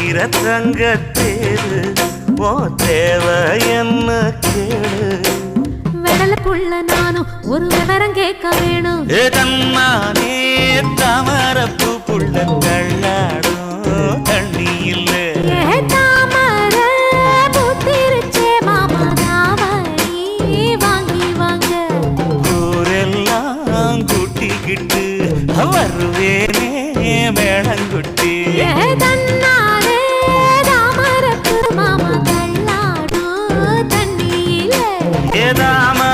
நிக்கிற தங்கத்தேரு ஓ தேவை என்ன கேளு வெடல புள்ள நானும் ஒரு விவரம் கேட்க வேணும். ஏ தன்னானே தாமரப்பு புள்ள தள்ளாடும் தண்ணி இல்லை ஏ தாமர చేదామ